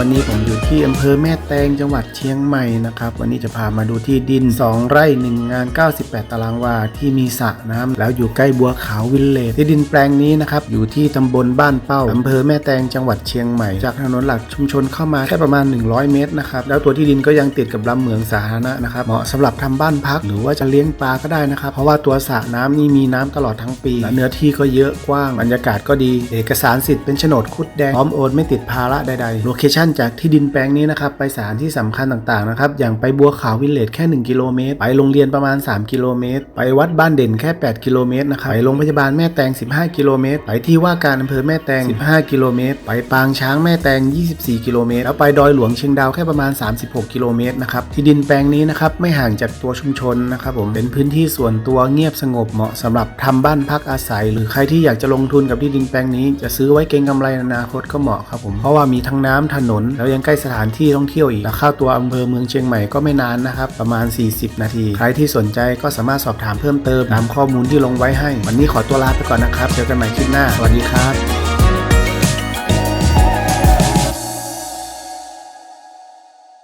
วันนี้ผมอยู่ที่อำเภอแม่แตงจังหวัดเชียงใหม่นะครับ วันนี้จะพามาดูที่ดิน 2 ไร่ 1 งาน 98 ตารางวาที่มีสระน้ำแล้วอยู่ใกล้บัวขาววิลเลจที่ดินแปลงนี้นะครับอยู่ที่ตำบลบ้านเป้าอำเภอแม่แตงจังหวัดเชียงใหม่ จากถนนหลักชุมชนเข้ามาแค่ประมาณ 100 เมตรนะครับแล้วตัวที่ดินก็ยังติดกับลำเหมืองสาธารณะนะครับเหมาะสำหรับทำบ้านพักหรือว่าจะเลี้ยงปลาก็ได้นะครับ เพราะว่าตัวสระน้ำนี่มีน้ำตลอดทั้งปีและเนื้อที่ก็เยอะกว้างบรรยากาศก็ดี เอกสารสิทธิ์เป็นโฉนดคุดแดงพร้อมโอนไม่ติดภาระใดๆโลเคชั่นจากที่ดินแปลงนี้นะครับไปสถานที่สำคัญต่างๆนะครับอย่างไปบัวขาววิลเลจแค่ 1 กิโลเมตร ไปโรงเรียนประมาณ 3 กิโลเมตร ไปวัดบ้านเด่นแค่ 8 กิโลเมตรนะครับไปโรงพยาบาลแม่แตง 15 กิโลเมตร ไปที่ว่าการอำเภอแม่แตง 15 กิโลเมตร ไปปางช้างแม่แตง 24 กิโลเมตร แล้วไปดอยหลวงเชียงดาวแค่ประมาณ 36 กิโลเมตรนะครับที่ดินแปลงนี้นะครับไม่ห่างจากตัวชุมชนนะครับผมเป็นพื้นที่ส่วนตัวเงียบสงบเหมาะสำหรับทำบ้านพักอาศัย หรือใครที่อยากจะลงทุนกับที่ดินแปลงนี้ จะซื้อไว้เก็งกำไรในอนาคตก็เหมาะครับผมเพราะว่ามีทั้งน้ำถนนแล้วยังใกล้สถานที่ท่องเที่ยวอีก แล้วเข้าตัวอำเภอเมืองเชียงใหม่ก็ไม่นานนะครับ ประมาณ 40 นาที ใครที่สนใจก็สามารถสอบถามเพิ่มเติมตามข้อมูลที่ลงไว้ให้ วันนี้ขอตัวลาไปก่อนนะครับ เจอกันใหม่คลิปหน้า สวัสดีครับ